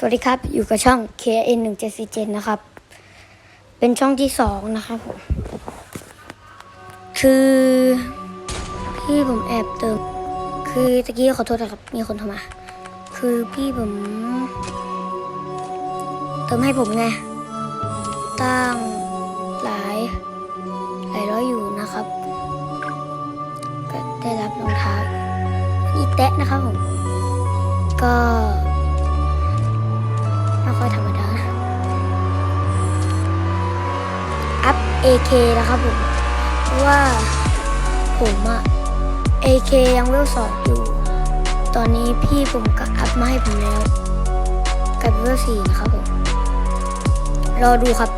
สวัสดีครับ อยู่กับช่อง KN 1 7 4 7นะครับ เป็นช่องที่สองนะครับผม คือพี่ผมแอบเติม คือตะกี้ขอโทษนะครับ มีคนโทรมา คือพี่ผม เติมให้ผมไง ตั้งหลาย หลายร้อยอยู่นะครับ ก็ได้รับรองเท้าอีแตะนะครับผม ก็ ไม่ค่อยธรรมดานะอัพ AK นะครับผมเพราะว่าผมอะ AK ยังเวลสองอยู่ ตอนนี้พี่ผมก็อัพมาให้ผมแล้วกลายเป็นเวลสี่นะครับผม รอดูครับ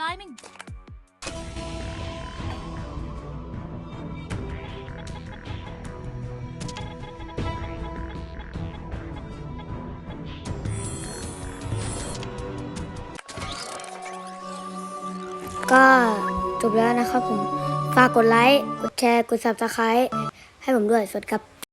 climbing. ก็จบแล้วนะครับผม ฝากกดไลค์ กดแชร์ กด subscribe ให้ผมด้วย สวัสดีครับ